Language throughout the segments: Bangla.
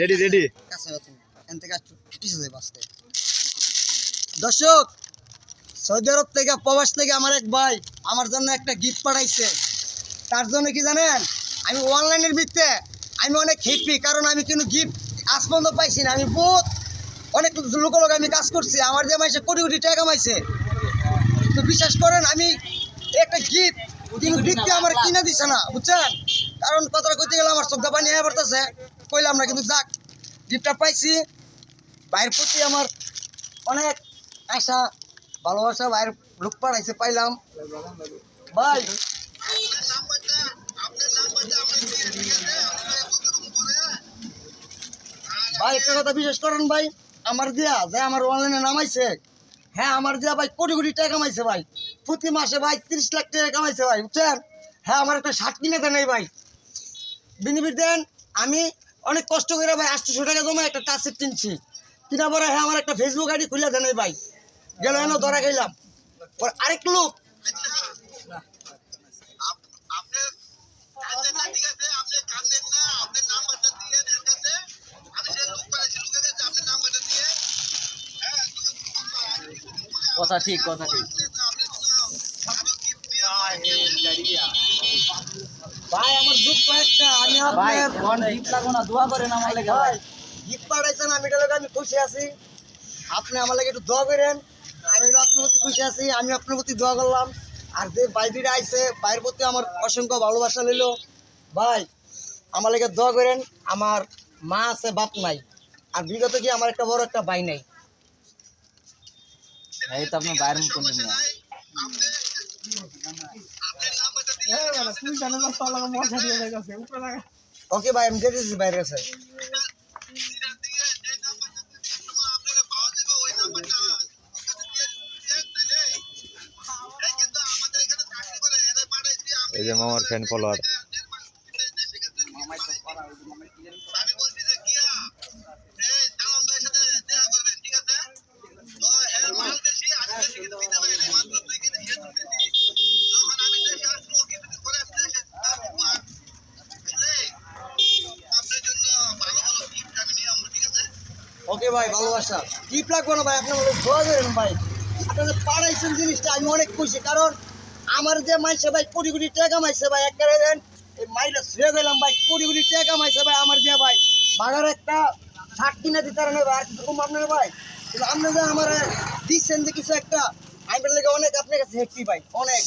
রেডি রেডি এখান থেকে পিছিয়ে যাই বাঁচতে দর্শক সৌদি আরব থেকে প্রবাস থেকে আমার এক ভাই আমার জন্য একটা গিফট পাঠাইছে। তার জন্য কি জানেন? আমি অনলাইনের ভিত্তিতে আমি অনেক হ্যাপি কারণ আমি কিন্তু গিফট আজ পর্যন্ত পাইছি না। আমি বহুত অনেক লোক লোক আমি কাজ করছি। আমার যে মাইছে কোটি কোটি টাকা কামাইছে। তো বিশ্বাস করেন আমি একটা গিফট কিন্তু গিফটে আমার কিনে দিছে না বুঝছেন? কারণ কথাটা কইতে গেলে আমার চোখটা পানি হয়ে পড়তেছে কইলাম না, কিন্তু যাক গিফটটা পাইছি। ভাইয়ের প্রতি আমার অনেক আশা, ভালোবাসা, ভাইয়ের লোক পাঠাইছে, পাইলাম। ভাই ভাই, একটা কথা বিশেষ করেন ভাই, আমার দিয়া যে আমার অনলাইনে নামাইছে হ্যাঁ আমার দিয়া ভাই কোটি কোটি টাকা কামাইছে ভাই। প্রতি মাসে ভাই তিরিশ লাখ টাকা কামাইছে ভাই, বুঝছেন? হ্যাঁ আমার একটা শার্ট কিনে দেন এই ভাই। বিনিবির দেন, আমি অনেক কষ্ট করে ভাই আটশোশো টাকা জমা একটা টাচ সেট কিনছি। কিনা পরে হ্যাঁ আমার একটা ফেসবুক আইডি খুলে দেন এই ভাই। গেল এনে ধরা গেলাম পর আরেক লোক কথা ঠিক কথা ঠিক। ভাই আমার আমি ভাই গিফট লাগো না দোয়া করেন আমার লেগে ভাই ভাই। গিফট পাঠাইছেন আমি এটা লোক আমি খুশি আছি। আপনি আমার লাগে একটু দোয়া করেন। আমি আপনার প্রতি খুশি আছি আমি আপনার প্রতি দোয়া করলাম। আর যে বাইরে আইছে বাইরের প্রতি আমার অসংখ্য ভালোবাসা নিল ভাই আমার লাগে দোয়া করেন আমার মা আছে বাপ নাই। আর বিগত কি আমার একটা বড় একটা ভাই নাই? এই তো আপনার বাইরের নিয়ে ওকে ভাই আমি দিচ্ছি বাইরে আছে। এই যে মামার ফ্যান ফলোয়ার ওকে ভাই ভালোবাসা। টিপ লাগবে না ভাই আপনার মধ্যে করেন ভাই। আপনাদের পাড়াইছেন জিনিসটা আমি অনেক খুশি কারণ আমার যে মাইছে ভাই কোটি কোটি টাকা কামাইছে ভাই এক করে দেন এই মাইটা শুয়ে গেলাম ভাই কোটি কোটি টাকা কামাইছে ভাই আমার দিয়ে ভাই। বাগার একটা শার্ট কিনে দিতে পারেন ভাই আর কিছু আপনার ভাই। কিন্তু আপনি যে আমার দিচ্ছেন যে কিছু একটা আমি লেগে অনেক আপনার কাছে হ্যাপি ভাই অনেক।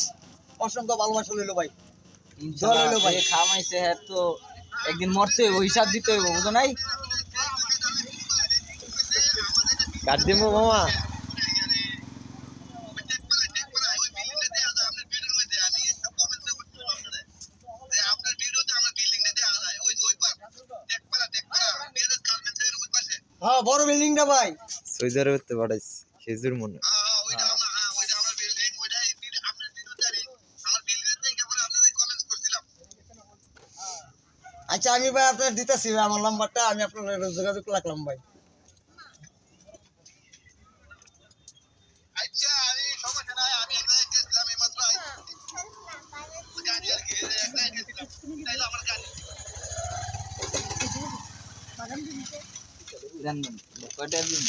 অসংখ্য ভালোবাসা লইলো ভাই। জল হইল ভাই। খামাইছে হ্যাঁ তো একদিন মরতে হইব হিসাব দিতে হইব বুঝো নাই? কাট দিব মামা হ্যাঁ বড় বিল্ডিংটা ভাই। সৌদি আরবে পাঠাইছি খেজুর মনে। আচ্ছা আমি ভাই আপনার দিতেছি ভাই আমার নাম্বারটা আমি আপনার যোগাযোগ রাখলাম ভাই। રંગન બટેલી